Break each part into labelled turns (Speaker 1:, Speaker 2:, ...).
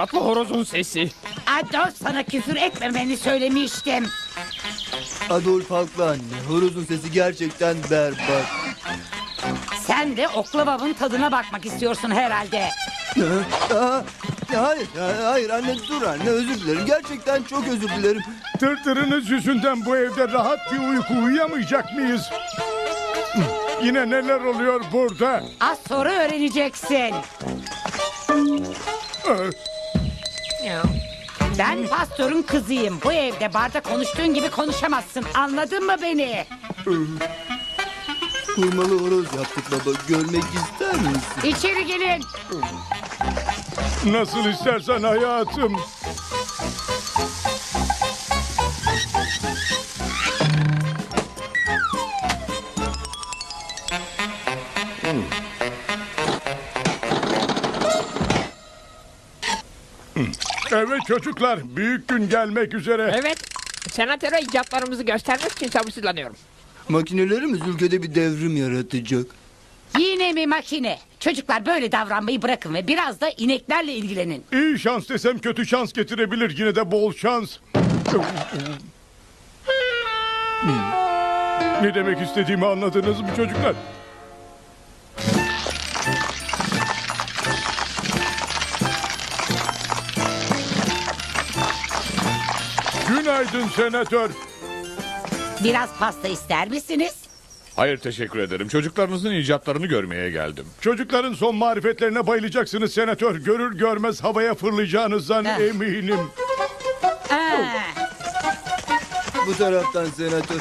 Speaker 1: suratlı horozun sesi.
Speaker 2: Adolf sana küfür etmemeni söylemiştim.
Speaker 3: Adolf haklı anne. Horozun sesi gerçekten berbat.
Speaker 2: Sen de oklavamın tadına bakmak istiyorsun herhalde.
Speaker 3: Aa, hayır, hayır anne dur anne özür dilerim. Gerçekten çok özür dilerim.
Speaker 4: Tırtırınız yüzünden bu evde rahat bir uyku uyuyamayacak mıyız? Yine neler oluyor burada?
Speaker 2: Az sonra öğreneceksin.
Speaker 4: Ee,
Speaker 2: Ben pastörün kızıyım. Bu evde barda konuştuğun gibi konuşamazsın. Anladın mı beni?
Speaker 3: Hurmalı horoz yaptık baba. Görmek ister misin?
Speaker 2: İçeri gelin.
Speaker 4: Nasıl istersen hayatım. Evet çocuklar, büyük gün gelmek üzere.
Speaker 1: Evet. Senatöre icatlarımızı göstermek için sabırsızlanıyorum.
Speaker 3: Makinelerimiz ülkede bir devrim yaratacak.
Speaker 2: Yine mi makine? Çocuklar böyle davranmayı bırakın ve biraz da ineklerle ilgilenin.
Speaker 4: İyi şans desem kötü şans getirebilir. Yine de bol şans. Ne demek istediğimi anladınız mı çocuklar? Günaydın senatör.
Speaker 2: Biraz pasta ister misiniz?
Speaker 5: Hayır teşekkür ederim. Çocuklarınızın icatlarını görmeye geldim.
Speaker 4: Çocukların son marifetlerine bayılacaksınız senatör. Görür görmez havaya fırlayacağınızdan
Speaker 2: Heh.
Speaker 4: eminim.
Speaker 2: Aa,
Speaker 3: Bu taraftan senatör.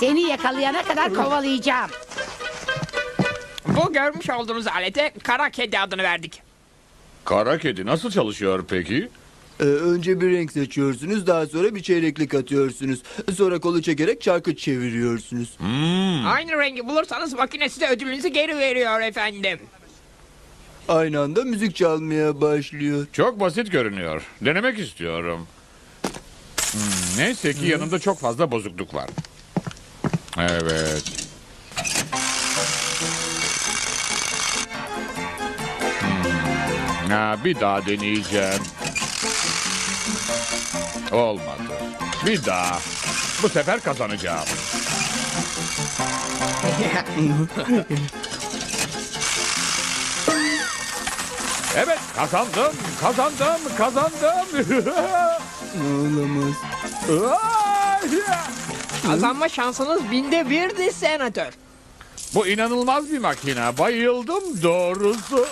Speaker 2: seni yakalayana kadar kovalayacağım.
Speaker 1: Bu görmüş olduğunuz alete kara kedi adını verdik.
Speaker 5: Kara kedi nasıl çalışıyor peki?
Speaker 3: Ee, önce bir renk seçiyorsunuz. Daha sonra bir çeyreklik atıyorsunuz. Sonra kolu çekerek çarkı çeviriyorsunuz.
Speaker 1: Aynı rengi bulursanız makine size ödülünüzü geri veriyor efendim.
Speaker 3: Aynı anda müzik çalmaya başlıyor.
Speaker 5: Çok basit görünüyor. Denemek istiyorum. Hmm, neyse ki yanımda çok fazla bozukluk var. Evet. Hmm, Ha, bir daha deneyeceğim. Olmadı. Bir daha. Bu sefer kazanacağım. Evet kazandım, kazandım, kazandım.
Speaker 3: Olamaz.
Speaker 1: Kazanma şansınız binde birdi senatör.
Speaker 5: Bu inanılmaz bir makine. Bayıldım doğrusu.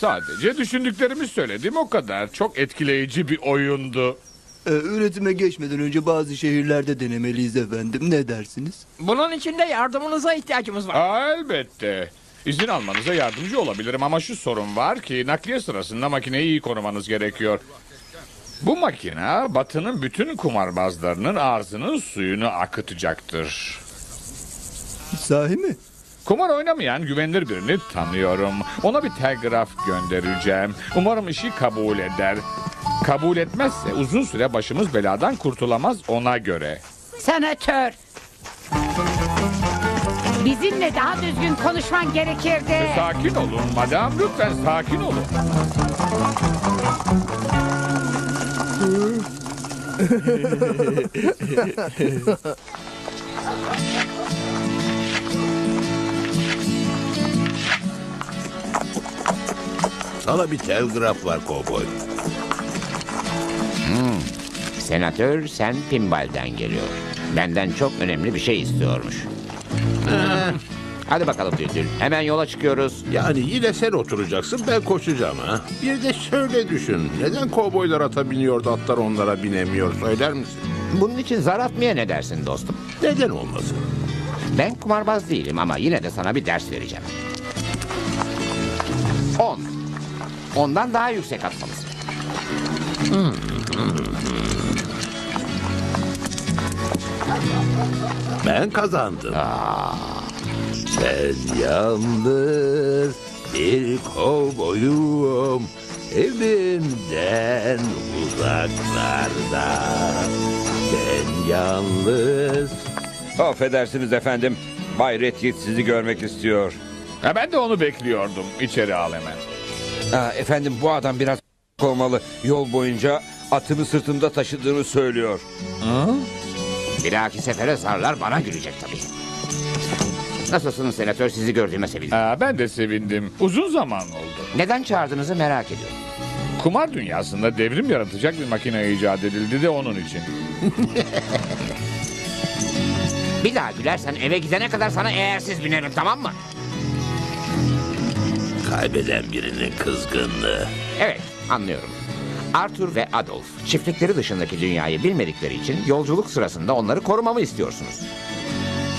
Speaker 5: Sadece düşündüklerimi söyledim o kadar. Çok etkileyici bir oyundu.
Speaker 3: Ee, üretime geçmeden önce bazı şehirlerde denemeliyiz efendim. Ne dersiniz?
Speaker 1: Bunun için de yardımınıza ihtiyacımız var.
Speaker 5: Aa, elbette. İzin almanıza yardımcı olabilirim ama şu sorun var ki nakliye sırasında makineyi iyi korumanız gerekiyor. Bu makine batının bütün kumarbazlarının ağzının suyunu akıtacaktır.
Speaker 3: Sahi mi?
Speaker 5: Kumar oynamayan güvenilir birini tanıyorum. Ona bir telgraf göndereceğim. Umarım işi kabul eder. Kabul etmezse uzun süre başımız beladan kurtulamaz ona göre.
Speaker 2: Senatör. Bizimle daha düzgün konuşman gerekirdi.
Speaker 5: Sakin olun madam lütfen sakin olun.
Speaker 6: Sana bir telgraf var kovboy.
Speaker 7: Senatör Sen Pimbal'den geliyor. Benden çok önemli bir şey istiyormuş. Hadi bakalım Düldül. Hemen yola çıkıyoruz.
Speaker 6: Yani yine sen oturacaksın ben koşacağım ha. Bir de şöyle düşün. Neden kovboylar ata biniyor da atlar onlara binemiyor söyler misin?
Speaker 7: Bunun için zar atmaya ne dersin dostum?
Speaker 6: Neden olmasın?
Speaker 7: Ben kumarbaz değilim ama yine de sana bir ders vereceğim. 10. Ondan daha yüksek atmalısın.
Speaker 6: Ben kazandım. Ben yalnız bir kovboyum. Evimden uzaklarda. Ben yalnız
Speaker 8: Affedersiniz efendim. Bay Redkit sizi görmek istiyor.
Speaker 5: Ha, ben de onu bekliyordum. İçeri al hemen.
Speaker 8: Aa, efendim bu adam biraz olmalı. Yol boyunca atını sırtında taşıdığını söylüyor.
Speaker 7: Bir dahaki sefere zarlar bana gülecek tabii. Nasılsınız senatör? Sizi gördüğüme sevindim.
Speaker 5: Ha, ben de sevindim. Uzun zaman oldu.
Speaker 7: Neden çağırdığınızı merak ediyorum.
Speaker 5: Kumar dünyasında devrim yaratacak bir makine icat edildi de onun için.
Speaker 7: Bir daha gülersen eve gidene kadar sana eğersiz binerim tamam mı?
Speaker 6: Kaybeden birinin kızgınlığı.
Speaker 7: Evet anlıyorum. Arthur ve Adolf çiftlikleri dışındaki dünyayı bilmedikleri için yolculuk sırasında onları korumamı istiyorsunuz.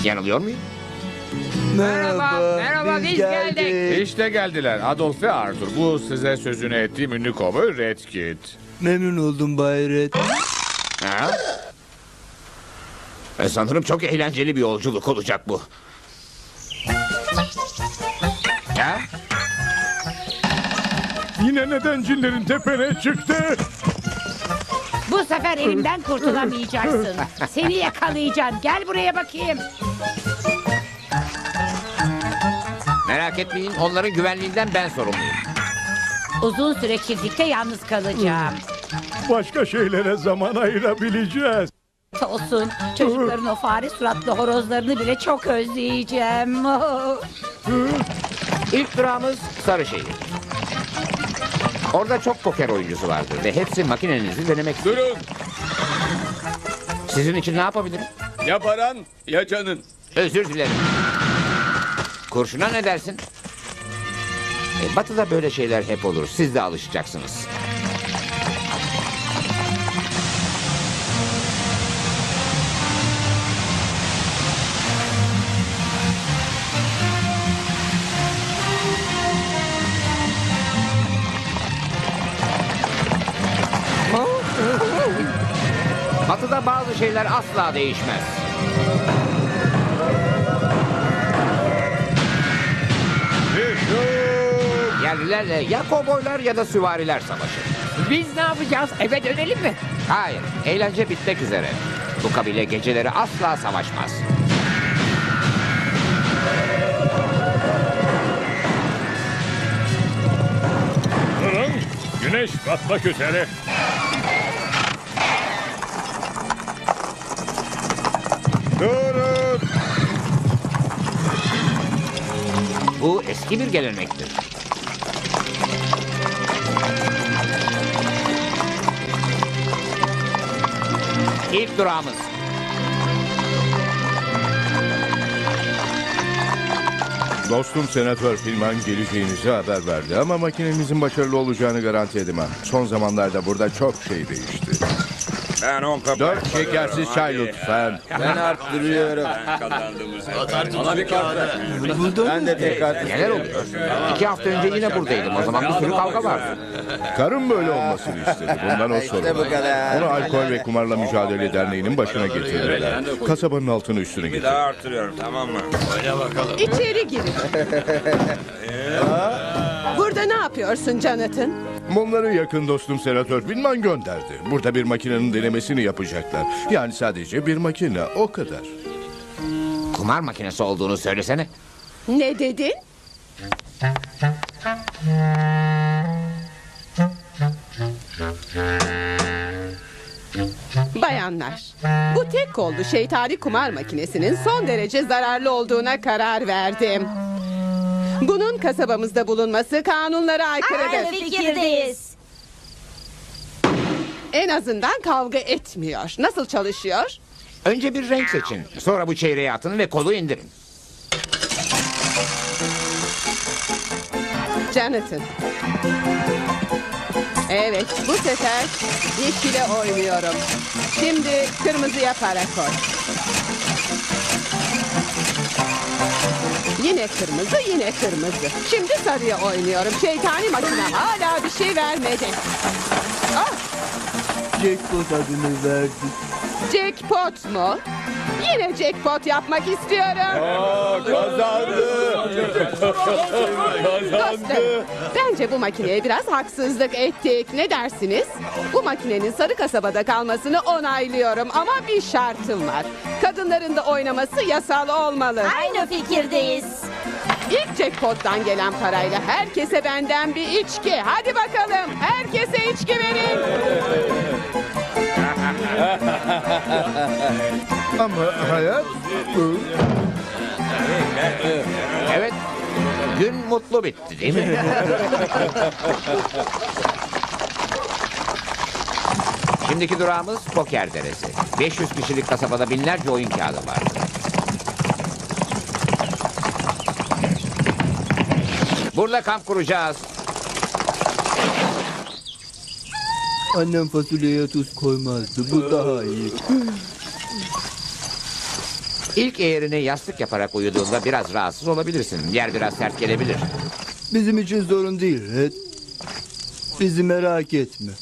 Speaker 7: Yanılıyor muyum?
Speaker 9: Merhaba, merhaba, biz geldik.
Speaker 5: İşte geldiler Adolf ve Arthur. Bu size sözünü ettiğim ünlü kovboy Red Kit.
Speaker 3: Memnun oldum Bay Red.
Speaker 7: Ha? E, sanırım çok eğlenceli bir yolculuk olacak bu. Ha?
Speaker 4: Yine neden cinlerin tepene çıktı?
Speaker 2: Bu sefer elimden kurtulamayacaksın. Seni yakalayacağım. Gel buraya bakayım.
Speaker 7: Merak etmeyin onların güvenliğinden ben sorumluyum.
Speaker 2: Uzun süre çiftlikte yalnız kalacağım.
Speaker 4: Başka şeylere zaman ayırabileceğiz.
Speaker 2: Olsun. Çocukların o fare suratlı horozlarını bile çok özleyeceğim.
Speaker 7: İlk durağımız Sarışehir. Orada çok poker oyuncusu vardır ve hepsi makinenizi denemek istiyor.
Speaker 8: Durun.
Speaker 7: Sizin için ne yapabilirim?
Speaker 8: Ya paran ya canın.
Speaker 7: Özür dilerim. Kurşuna ne dersin? E, batı'da böyle şeyler hep olur. Siz de alışacaksınız. Bazı şeyler asla değişmez. Yerlilerle ya kovboylar ya da süvariler savaşır.
Speaker 9: Biz ne yapacağız? Eve dönelim mi?
Speaker 7: Hayır, eğlence bitmek üzere. Bu kabile geceleri asla savaşmaz.
Speaker 4: Durun. Güneş batmak üzere.
Speaker 7: Bu eski bir gelenektir. İlk durağımız.
Speaker 10: Dostum Senatör Filman geleceğinizi haber verdi ama makinemizin başarılı olacağını garanti edemem. Son zamanlarda burada çok şey değişti.
Speaker 8: Ben on kapı.
Speaker 10: Dört şekersiz çay lütfen.
Speaker 3: Ben arttırıyorum.
Speaker 8: Bana bir kart ver.
Speaker 3: Ben de tekrar
Speaker 7: Neler oluyor? İki hafta önce yine buradaydım. O zaman bir sürü kavga vardı.
Speaker 10: Karım böyle olmasını istedi. Bundan o sorun.
Speaker 3: İşte bu kadar.
Speaker 10: Onu Alkol ve Kumarla Mücadele Derneği'nin başına getirdiler. Kasabanın altını üstüne
Speaker 8: Bir daha artırıyorum tamam mı?
Speaker 11: İçeri girin. Burada ne yapıyorsun Jonathan?
Speaker 10: Bunları yakın dostum Senatör Filman gönderdi. Burada bir makinenin denemesini yapacaklar. Yani sadece bir makine o kadar.
Speaker 7: Kumar makinesi olduğunu söylesene.
Speaker 11: Ne dedin? Bayanlar, bu tek kollu şeytani kumar makinesinin son derece zararlı olduğuna karar verdim. Bunun kasabamızda bulunması kanunlara aykırıdır.
Speaker 12: fikirdeyiz.
Speaker 11: En azından kavga etmiyor. Nasıl çalışıyor?
Speaker 7: Önce bir renk seçin. Sonra bu çeyreği atın ve kolu indirin.
Speaker 11: Jonathan. Evet, bu sefer yeşile oynuyorum. Şimdi kırmızıya para koy. Yine kırmızı, yine kırmızı. Şimdi sarıya oynuyorum. Şeytani makinem hala bir şey vermedi. Ah,
Speaker 3: jackpot adını verdi.
Speaker 11: jackpot mu? Yine jackpot yapmak istiyorum. Dostum, bence bu makineye biraz haksızlık ettik. Ne dersiniz? Bu makinenin sarı kasabada kalmasını onaylıyorum ama bir şartım var. Kadınların da oynaması yasal olmalı.
Speaker 12: Aynı fikirdeyiz.
Speaker 11: İlk jackpot'tan gelen parayla herkese benden bir içki. Hadi bakalım. Herkese içki verin.
Speaker 13: Ama hayat...
Speaker 7: Evet. Gün mutlu bitti değil mi? Şimdiki durağımız Poker Deresi. 500 kişilik kasabada binlerce oyun kağıdı var. Burada kamp kuracağız.
Speaker 3: Annem fasulyeye tuz koymazdı. Bu daha iyi.
Speaker 7: İlk eğerini yastık yaparak uyuduğunda biraz rahatsız olabilirsin. Yer biraz sert gelebilir.
Speaker 3: Bizim için sorun değil Red. Bizi merak etme.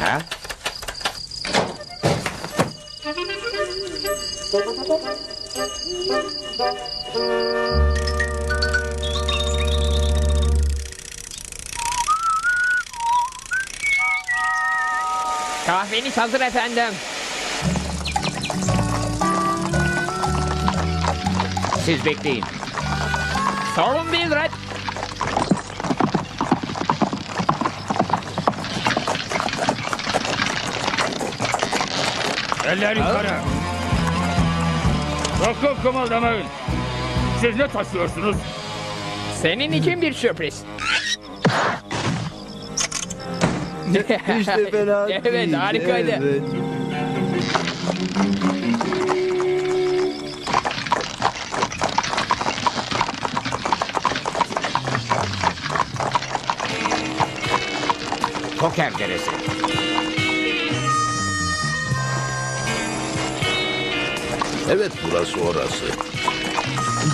Speaker 7: Ha?
Speaker 1: Kahveniz hazır efendim.
Speaker 7: Siz bekleyin.
Speaker 1: Sorun değil Red.
Speaker 5: Eller yukarı. Sakın kımıldamayın. Siz ne taşıyorsunuz?
Speaker 1: Senin için bir sürpriz.
Speaker 3: İşte fena değil.
Speaker 1: Evet harikaydı.
Speaker 3: Evet.
Speaker 7: Poker Deresi.
Speaker 6: Evet burası orası.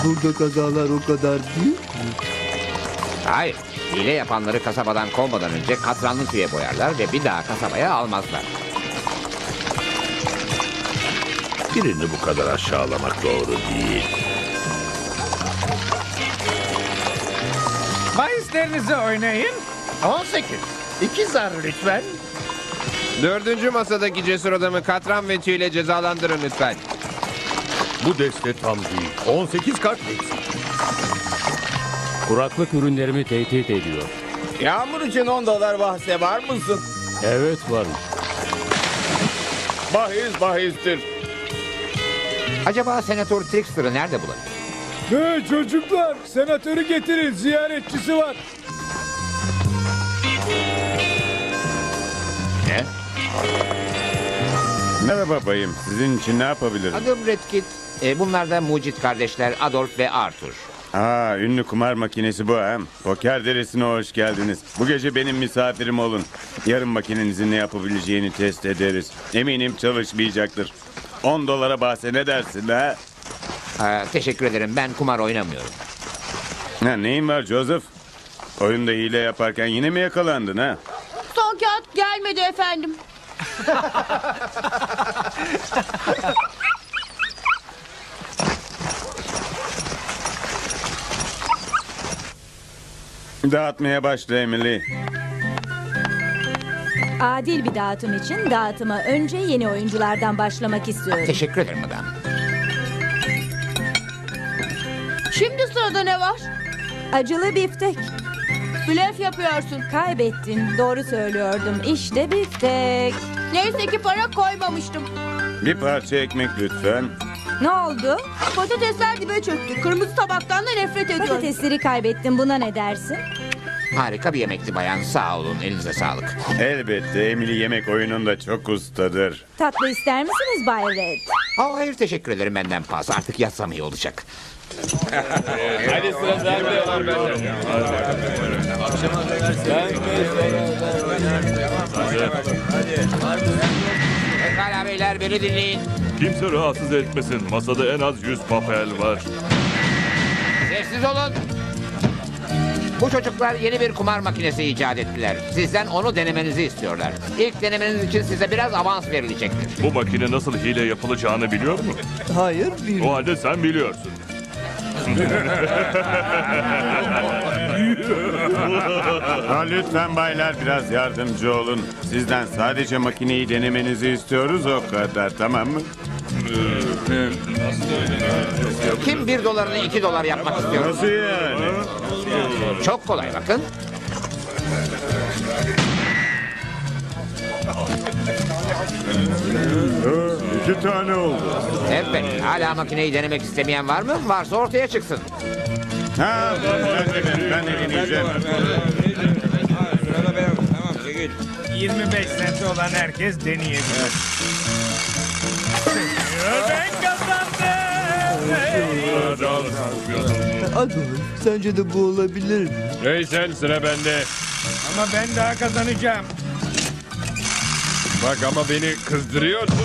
Speaker 3: Burada kazalar o kadar büyük.
Speaker 7: Hayır. Hile yapanları kasabadan kovmadan önce katranlı tüye boyarlar ve bir daha kasabaya almazlar.
Speaker 6: Birini bu kadar aşağılamak doğru değil.
Speaker 14: Bahislerinizi oynayın. 18. İki zar lütfen.
Speaker 15: Dördüncü masadaki cesur adamı katran ve tüyle cezalandırın lütfen.
Speaker 13: Bu deste tam değil. 18 kart eksik.
Speaker 16: Kuraklık ürünlerimi tehdit ediyor.
Speaker 14: Yağmur için 10 dolar bahse var mısın?
Speaker 16: Evet varım.
Speaker 14: Bahis bahistir.
Speaker 7: Acaba Senatör Trickster'ı nerede bulabilir?
Speaker 4: Hey çocuklar senatörü getirin ziyaretçisi var.
Speaker 7: Ne?
Speaker 17: Merhaba bayım. Sizin için ne yapabilirim?
Speaker 7: Adım Redkit. E, bunlar da mucit kardeşler Adolf ve Arthur.
Speaker 17: Aa, ünlü kumar makinesi bu ha. Poker deresine hoş geldiniz. Bu gece benim misafirim olun. Yarın makinenizin ne yapabileceğini test ederiz. Eminim çalışmayacaktır. 10 dolara bahse ne dersin ha?
Speaker 7: Aa, teşekkür ederim ben kumar oynamıyorum.
Speaker 17: Ha, neyin var Joseph? Oyunda hile yaparken yine mi yakalandın ha?
Speaker 18: Son kağıt gelmedi efendim.
Speaker 17: Dağıtmaya başla Emily.
Speaker 12: Adil bir dağıtım için dağıtıma önce yeni oyunculardan başlamak istiyorum.
Speaker 7: Teşekkür ederim madam.
Speaker 18: Şimdi sırada ne var?
Speaker 12: Acılı biftek.
Speaker 18: Blöf yapıyorsun.
Speaker 12: Kaybettin. Doğru söylüyordum. İşte biftek.
Speaker 18: Neyse ki para koymamıştım.
Speaker 17: Bir parça ekmek lütfen.
Speaker 12: Ne oldu?
Speaker 18: Patatesler dibe çöktü. Kırmızı tabaktan da nefret ediyorum.
Speaker 12: Patatesleri kaybettin. Buna ne dersin?
Speaker 7: Harika bir yemekti bayan sağ olun elinize sağlık.
Speaker 17: Elbette Emily yemek oyununda çok ustadır.
Speaker 12: Tatlı ister misiniz Bay Red?
Speaker 7: Aa, hayır teşekkür ederim benden pas artık yatsam iyi olacak.
Speaker 14: Hadi sıra sende.
Speaker 7: Pekala beyler beni dinleyin.
Speaker 19: Kimse rahatsız etmesin. Masada en az 100 papel var.
Speaker 7: Sessiz olun. Bu çocuklar yeni bir kumar makinesi icat ettiler. Sizden onu denemenizi istiyorlar. İlk denemeniz için size biraz avans verilecektir.
Speaker 19: Bu makine nasıl hile yapılacağını biliyor mu?
Speaker 3: Hayır bilmiyorum.
Speaker 19: O halde sen biliyorsun.
Speaker 17: Ha, lütfen baylar biraz yardımcı olun. Sizden sadece makineyi denemenizi istiyoruz o kadar tamam mı?
Speaker 7: Kim bir dolarını iki dolar yapmak istiyor?
Speaker 17: Nasıl yani?
Speaker 7: Çok kolay bakın.
Speaker 17: İki tane oldu.
Speaker 7: Evet. Hala makineyi denemek istemeyen var mı? Varsa ortaya çıksın.
Speaker 17: Ha, ben de, ben de deneyeceğim.
Speaker 1: 25 senti olan herkes deneyebilir. ben kazandım.
Speaker 3: Adolf, sence de bu olabilir mi?
Speaker 16: Neyse sıra bende.
Speaker 1: Ama ben daha kazanacağım.
Speaker 16: Bak ama beni kızdırıyorsun.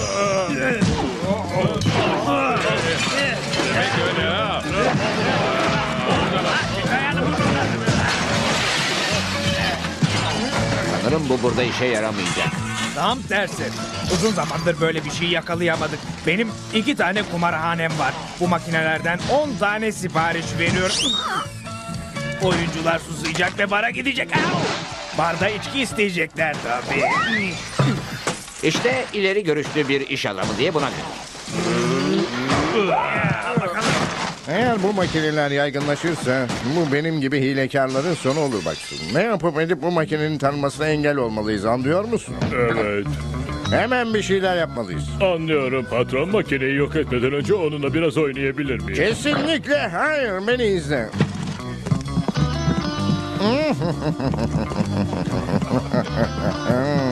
Speaker 16: Demek öyle ha.
Speaker 7: Sanırım bu burada işe yaramayacak.
Speaker 1: Tam tersi. Uzun zamandır böyle bir şey yakalayamadık. Benim iki tane kumarhanem var. Bu makinelerden 10 tane sipariş veriyorum. Oyuncular susayacak ve bara gidecek. Au! Barda içki isteyecekler tabii.
Speaker 7: İşte ileri görüşlü bir iş adamı diye buna denir.
Speaker 13: Eğer bu makineler yaygınlaşırsa bu benim gibi hilekarların sonu olur baksın. Ne yapıp edip bu makinenin tanınmasına engel olmalıyız anlıyor musun?
Speaker 16: Evet.
Speaker 13: Hemen bir şeyler yapmalıyız.
Speaker 16: Anlıyorum patron makineyi yok etmeden önce onunla biraz oynayabilir miyim?
Speaker 13: Kesinlikle hayır beni izle.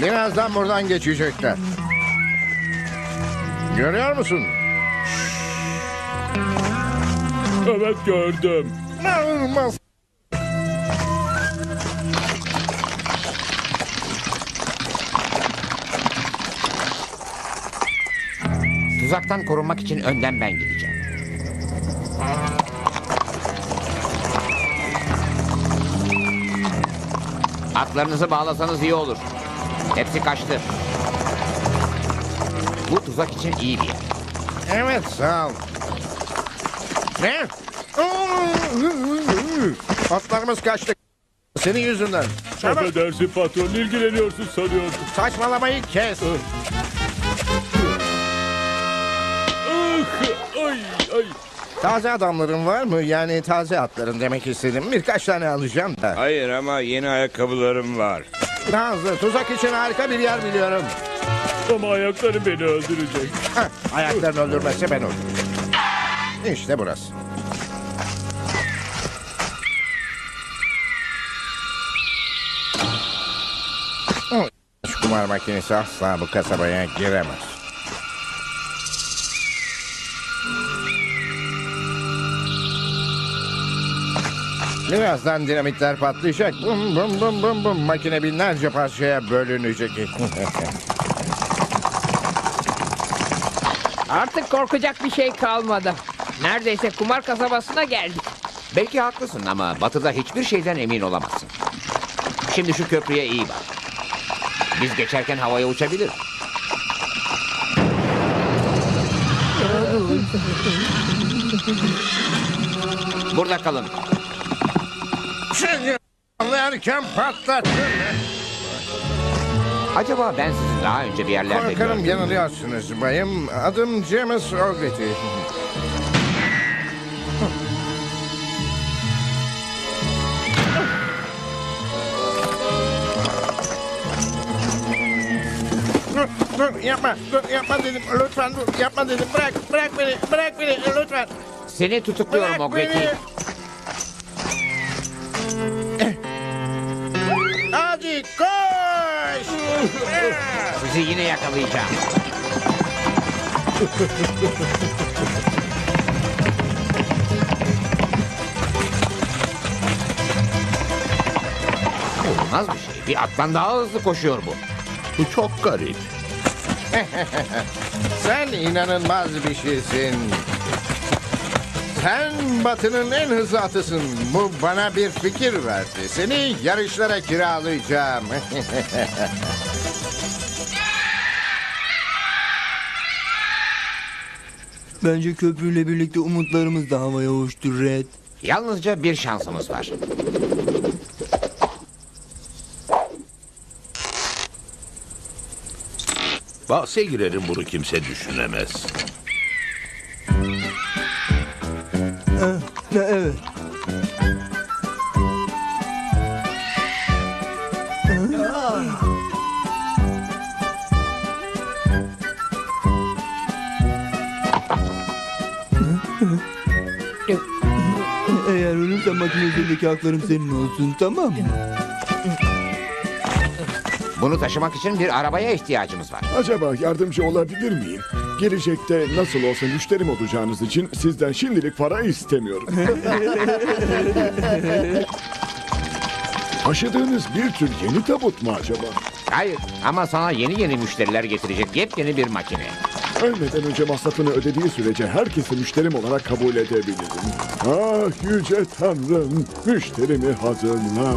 Speaker 13: Birazdan buradan geçecekler. Görüyor musun?
Speaker 16: Evet gördüm.
Speaker 13: İnanılmaz.
Speaker 7: Tuzaktan korunmak için önden ben gideceğim. Atlarınızı bağlasanız iyi olur. Hepsi kaçtı. Bu tuzak için iyi bir yer.
Speaker 13: Evet sağ ol. Ne? Atlarımız kaçtı. Senin yüzünden. Çabuk
Speaker 16: Affedersin patron ilgileniyorsun sanıyordum.
Speaker 13: saçmalamayı kes.
Speaker 16: Ah, ay ay.
Speaker 13: Taze adamların var mı? Yani taze atların demek istedim. Birkaç tane alacağım da.
Speaker 8: Hayır ama yeni ayakkabılarım var.
Speaker 13: Hızlı. Tuzak için harika bir yer biliyorum.
Speaker 16: Ama ayakları beni öldürecek.
Speaker 13: Heh, ayaklarını öldürmezse ben öldürürüm. İşte burası. Şu kumar makinesi asla bu kasabaya giremez. Birazdan dinamitler patlayacak. Bum bum bum bum bum. Makine binlerce parçaya bölünecek.
Speaker 1: Artık korkacak bir şey kalmadı. Neredeyse kumar kasabasına geldik.
Speaker 7: Belki haklısın ama batıda hiçbir şeyden emin olamazsın. Şimdi şu köprüye iyi bak. Biz geçerken havaya uçabilir. Burada kalın.
Speaker 13: Anlarken patlattın.
Speaker 7: Acaba ben sizi daha önce bir yerlerde
Speaker 13: Korkarım
Speaker 7: gördüm.
Speaker 13: yanılıyorsunuz bayım. Adım James Ogletti. Dur, dur yapma, dur yapma dedim. Lütfen dur, yapma dedim. Bırak, bırak beni, bırak beni lütfen.
Speaker 7: Seni tutukluyorum
Speaker 13: Bırak beni. Hadi koş.
Speaker 7: Sizi yine yakalayacağım. Olmaz bir şey. Bir attan daha hızlı koşuyor bu.
Speaker 6: Bu çok garip.
Speaker 13: Sen inanılmaz bir şeysin. Sen Batı'nın en hızlı atısın. Bu bana bir fikir verdi. Seni yarışlara kiralayacağım.
Speaker 3: Bence köprüyle birlikte umutlarımız da havaya uçtu Red.
Speaker 7: Yalnızca bir şansımız var.
Speaker 13: Bahse girerim bunu kimse düşünemez.
Speaker 3: Ölürsem makine üzerindeki haklarım senin olsun tamam mı?
Speaker 7: Bunu taşımak için bir arabaya ihtiyacımız var.
Speaker 20: Acaba yardımcı olabilir miyim? Gelecekte nasıl olsa müşterim olacağınız için sizden şimdilik para istemiyorum. Taşıdığınız bir tür yeni tabut mu acaba?
Speaker 7: Hayır ama sana yeni yeni müşteriler getirecek yepyeni bir makine.
Speaker 20: Ölmeden önce masrafını ödediği sürece herkesi müşterim olarak kabul edebilirim. Ah yüce tanrım, müşterimi hazırla.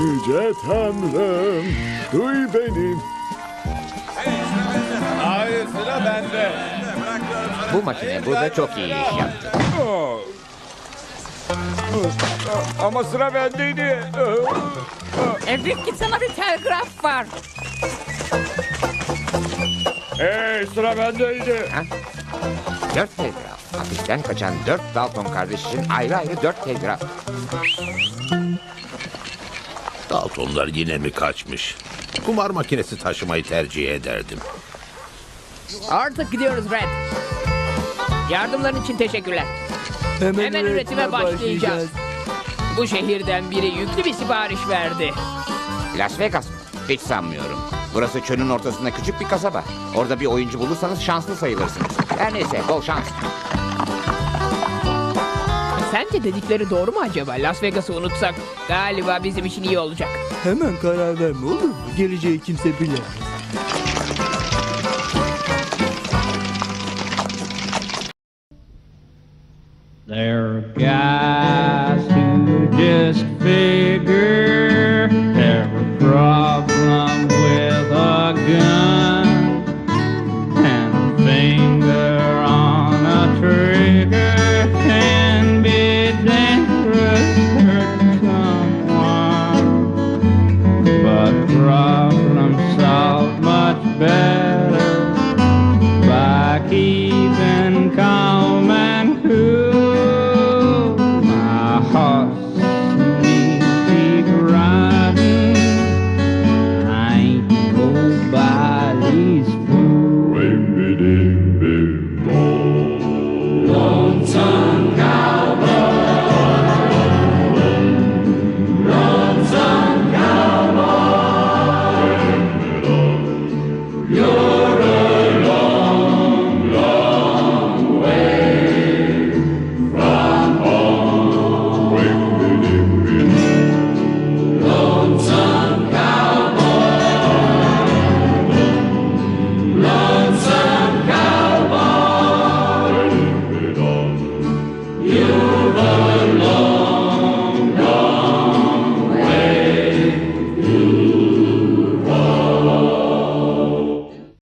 Speaker 20: Yüce tanrım, duy beni.
Speaker 21: Hayır sıra bende.
Speaker 7: Bu makine burada çok iyi iş yaptı.
Speaker 8: Ama sıra bendeydi.
Speaker 22: Evrim git sana bir telgraf var.
Speaker 23: Hey sıra bendeydi.
Speaker 7: Dört telgraf. Hapisten kaçan dört Dalton kardeş için ayrı ayrı dört telgraf.
Speaker 13: Daltonlar yine mi kaçmış? Kumar makinesi taşımayı tercih ederdim.
Speaker 9: Artık gidiyoruz Red. Yardımların için teşekkürler.
Speaker 3: Hemen,
Speaker 9: Hemen üretime başlayacağız. Bu şehirden biri yüklü bir sipariş verdi.
Speaker 7: Las Vegas mı? Hiç sanmıyorum. Burası çölün ortasında küçük bir kasaba. Orada bir oyuncu bulursanız şanslı sayılırsınız. Her neyse bol şans.
Speaker 9: Sence dedikleri doğru mu acaba? Las Vegas'ı unutsak galiba bizim için iyi olacak.
Speaker 3: Hemen karar verme olur mu? Geleceği kimse bilemez.
Speaker 24: There guys